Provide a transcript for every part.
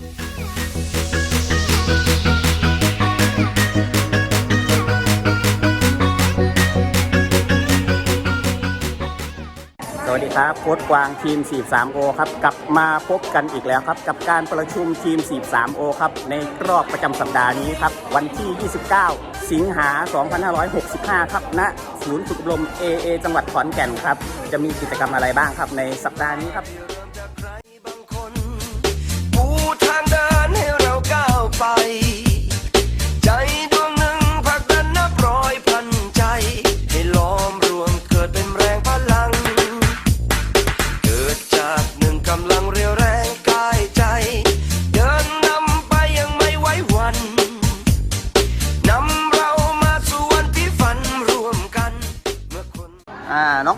สวัสดีครับโค้ชกวางทีม 43โอครับกลับมาพบกันอีกแล้วครับ กับการประชุมทีม 43โอครับ ในรอบประจำสัปดาห์นี้ครับ วันที่ 29 สิงหา 2565 ครับณศูนย์ฝึกอบรม AA จังหวัดขอนแก่นครับ จะมีกิจกรรมอะไรบ้างครับในสัปดาห์นี้ครับ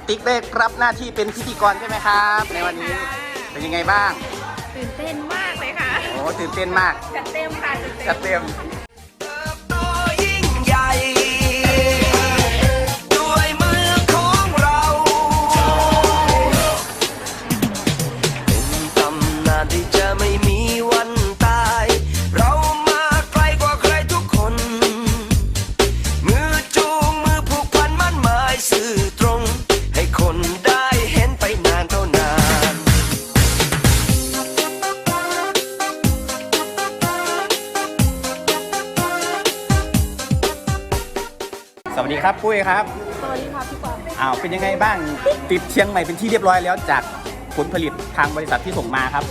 ติ๊กได้รับหน้าที่เป็นพิธีกรใช่ไหมครับ ในวันนี้เป็นยังไงบ้าง ตื่นเต้นมากเลยค่ะโอ้ตื่นเต้นมากจัดเต็มค่ะจัดเต็จัม สวัสดีครับปุ้ยครับสวัสดีค่ะพี่กวางอ้าวเป็นยังไงบ้างติดเชียงใหม่เป็นที่เรียบร้อยแล้วจากผลผลิตทางบริษัทที่ส่งมาครับ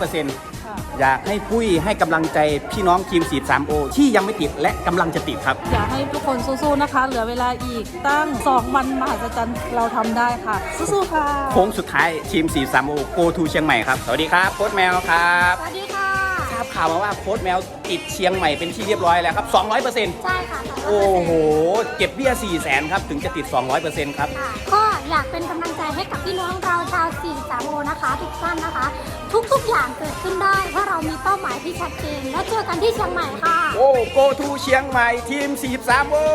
100%ค่ะอยากให้ปุ้ยให้กำลังใจพี่น้องทีม 43 โอ ที่ยังไม่ติดและกำลังจะติดครับ อยากให้ทุกคนสู้ๆนะคะ เหลือเวลาอีกตั้ง 2 วันมหัศจรรย์เราทำได้ค่ะ สู้ๆค่ะโค้งสุดท้ายทีม 43 โอโกทูเชียงใหม่ครับ สวัสดีครับโค้ชแมวครับ สวัสดีค่ะทราบข่าวมาว่าโค้ชแมวติดเชียงใหม่เป็นที่เรียบร้อยแล้วครับ 200%ใช่ค่ะ โอ้โห เก็บเบี้ย4 0 0 0 0 0ครับ ถึงจะติด 200%ครับค่ะก็อยากเป็นกำลังใจให้กับพี่น้องเราชาว4 3โอนะคะ ทุกท่านนะคะ ทุกๆอย่างเกิดขึ้นได้ ถ้าเรามีเป้าหมายที่ชัดเจนและเจอกันที่เชียงใหม่ค่ะ โอ้โกทูเชียงใหม่ทีม 43โอ้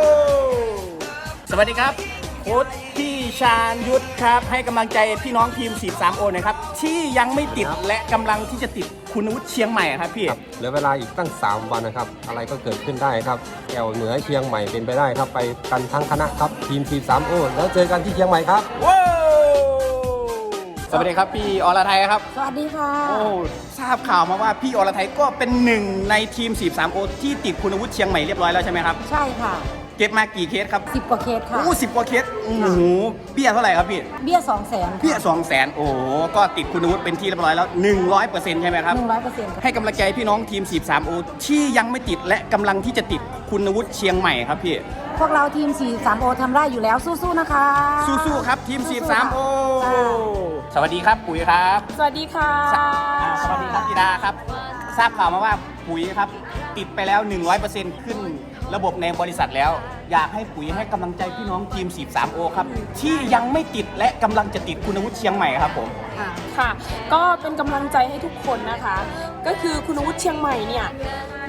สวัสดีครับโค้ชพี่ ชาญยุทธครับให้กำลังใจพี่น้องทีม 43 โอหนะครับ ที่ยังไม่ติดและกำลังที่จะติดคุณวุฒิเชียงใหม่ครับพี่ ครับเหลือเวลาอีกตั้ง 3 วันนะครับ อะไรก็เกิดขึ้นได้ครับแอวเหนือเชียงใหม่เป็นไปได้ครับ ไปกันทั้งคณะครับ ทีม 43 โอ้แล้วเจอกันที่เชียงใหม่ครับ ว้าวสวัสดีครับพี่อรไทยครับ สวัสดีค่ะ โอ้ทราบข่าวมาว่าพี่อรไทยก็เป็นหนึ่งในทีม 43 โอที่ติดคุณวุฒิเชียงใหม่เรียบร้อยแล้วใช่ไหมครับ ใช่ค่ะ เก็บมากี่เคสครับ10กว่าเคสค่ะ โอ้สิบกว่าเคสโอ้โหเบี้ยเท่าไหร่ครับพี่ เบี้ย2 0 0 0 0 0เบี้ยสองแสนโอ้โหก็ติดคุณวุฒิเป็นที่เรียบร้อยแล้ว100%ใช่ไหมครับ100%ค่ะให้กำลังใจพี่น้องทีม 43 โอที่ยังไม่ติดและกำลังที่จะติดคุณวุฒิเชียงใหม่ครับพี่ พวกเราทีม4 3โอทำได้อยู่แล้วสู้ๆนะคะสู้ๆครับทีมสู้ๆ43 โอ ค่ะสวัสดีครับปุ๋ยครับสวัสดีค่ะอ่าสวัสดีครับธิดาครับ ทราบข่าวมาว่าปุ๋ยครับ ติดไปแล้ว 100%ขึ้น ระบบในบริษัทแล้ว อยากให้ปุ๋ยให้กำลังใจพี่น้องทีม 43 โอครับ ที่ยังไม่ติดและกำลังจะติดคุณวุฒิเชียงใหม่ครับผม ค่ะค่ะ ก็เป็นกำลังใจให้ทุกคนนะคะ ก็คือคุณวุฒิเชียงใหม่เนี่ย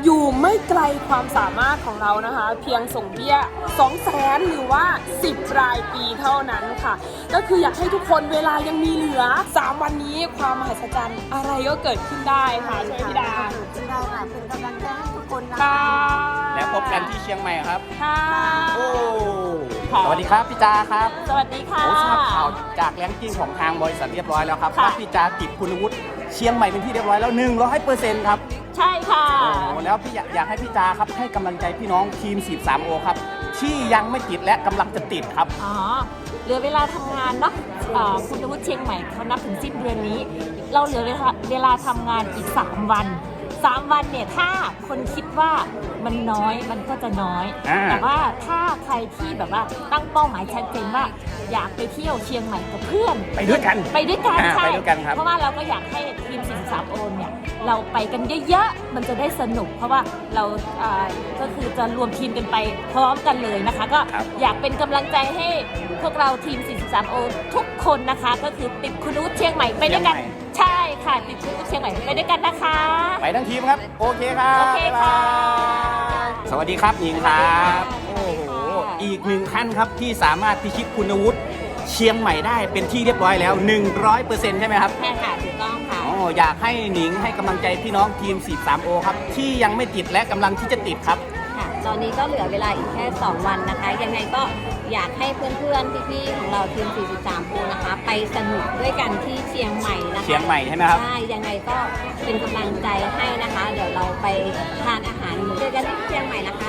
อยู่ไม่ไกลความสามารถของเรานะคะ เพียงส่งเบี้ย2 0 0แสนหรือว่า 10 รายปีเท่านั้นค่ะ ก็คืออยากให้ทุกคนเวลายังมีเหลือ 3 วันนี้ความมหัศจรรย์อะไรก็เกิดขึ้นได้ค่ะใช่ไหมพี่ดาได้ค่ะเป็นกำลังใจให้ทุกคนนะ ค่ะแล้ว พบกันที่เชียงใหม่ครับ ค่ะ โอ้สวัสดีครับพี่จาครับสวัสดีค่ะ โอ้ทราบข่าวจากแรงกิ้งของทางบริษัทเรียบร้อยแล้วครับค่ะ ว่าพี่จาติดคุณวุฒิเชียงใหม่เป็นที่เรียบร้อยแล้ว100%ครับใช่ค่ะ โอ้แล้วพี่อยากอยากให้พี่จาครับให้กำลังใจพี่น้องทีม43โอครับที่ยังไม่ติดและกำลังจะติดครับ อ๋อเหลือเวลาทำงานเนาะเอ่อคุณวุฒิเชียงใหม่เขานับถึงสิ้นเดือนนี้ เราเหลือเวลาเวลาทำงานอีก 3 วัน 3 วันเนี่ยถ้าคนคิดว่ามันน้อยมันก็จะน้อย อ่า แต่ว่าถ้าใครที่แบบว่าตั้งเป้าหมายชัดเจนว่า อยากไปเที่ยวเชียงใหม่กับเพื่อน ไปด้วยกัน ไปด้วยกันอ่าใช่ไปด้วยกันครับ เพราะว่าเราก็อยากให้ทีม43โอนเนี่ยเราไปกันเยอะๆ มันจะได้สนุก เพราะว่าเราอ่าก็คือจะรวมทีมกันไปพร้อมกันเลยนะคะ ก็ครับอยากเป็นกำลังใจให้พวกเราทีม43โอทุกคนนะคะ ก็คือติดคุณวุฒิเชียงใหม่ไปด้วยกันใช่ค่ะ ติดคุณวุฒิเชียงใหม่ไปด้วยกันนะคะ ไปทั้งทีมครับ โอเคครับโอเคค่ะ บ๊ายบายสวัสดีครับหญิงครับโอ้โหอีกหนึ่งท่านครับที่สามารถพิชิตคุณวุฒิเชียงใหม่ได้เป็นที่เรียบร้อยแล้ว 100%ใช่ไหมครับแค่ค่ะถูกต้องค่ะ อ๋ออยากให้หนิงให้กำลังใจพี่น้องทีม 43O ครับ ที่ยังไม่ติดและกำลังที่จะติดครับ ค่ะ ตอนนี้ก็เหลือเวลาอีกแค่ 2 วันนะคะ ยังไงก็อยากให้เพื่อนๆ พี่ๆ ของเราทีม 43 ปูนะคะ ไปสนุกด้วยกันที่เชียงใหม่นะคะ เชียงใหม่ใช่ไหมครับ ใช่ ยังไงก็เป็นกำลังใจให้นะคะ เดี๋ยวเราไปทานอาหารเจอกันที่เชียงใหม่นะคะ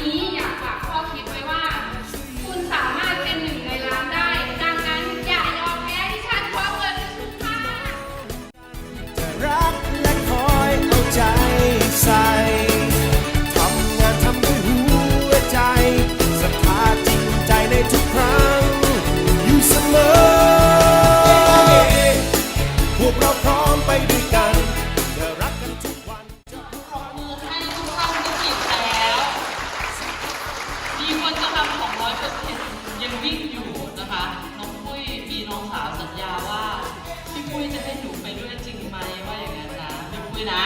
สุำของร้อยเปอร์เซ็นต์ยังวิ่งอยู่นะคะ น้องปุ้ยมีน้องสาวสัญญาว่าพี่ปุ้ยจะให้หนูไปด้วยจริงไหมว่าอย่างนั้นนะพี่ปุ้ยนะ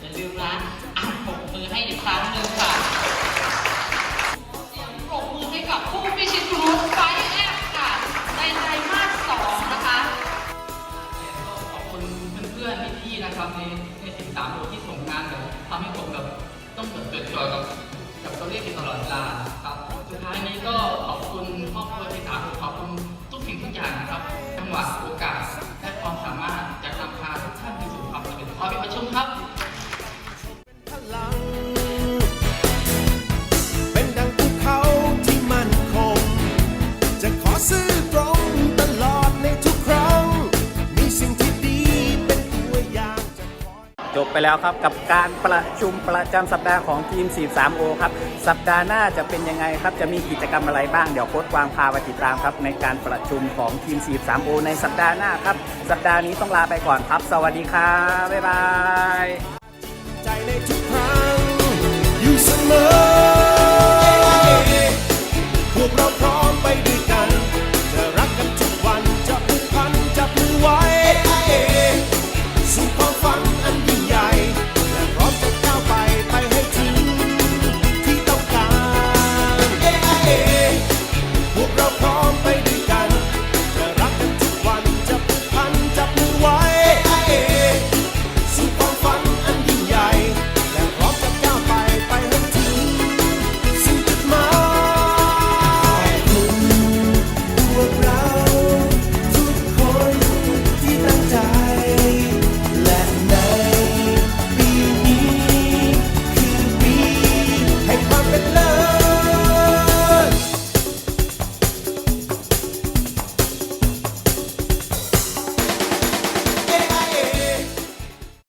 อย่าลืมนะอะปรบมือให้อีกครั้งหนึ่งค่ะเสียงปรบมือให้กับผู้พิชิตรุ้ไฟแอปค่ะในไตรมาสสองนะคะขอบคุณเพื่อนๆพี่ๆนะครับในในสิบสามโลที่ส่งงานแบบทำให้ผมแบบต้องเปิดเปิดจอยกับกับตัวเลขอยู่ตลอดเวลา ไปแล้วครับ กับการประชุมประจำสัปดาห์ของทีม 43O ครับ สัปดาห์หน้าจะเป็นยังไงครับ จะมีกิจกรรมอะไรบ้าง เดี๋ยวโค้ชกวางพาไปติดตามครับ ในการประชุมของทีม 43O ในสัปดาห์หน้าครับ สัปดาห์นี้ต้องลาไปก่อนครับ สวัสดีครับ บ๊ายบายใจในทุกครั้งอยู่เสมอพวกเราพร้อมไปด้วย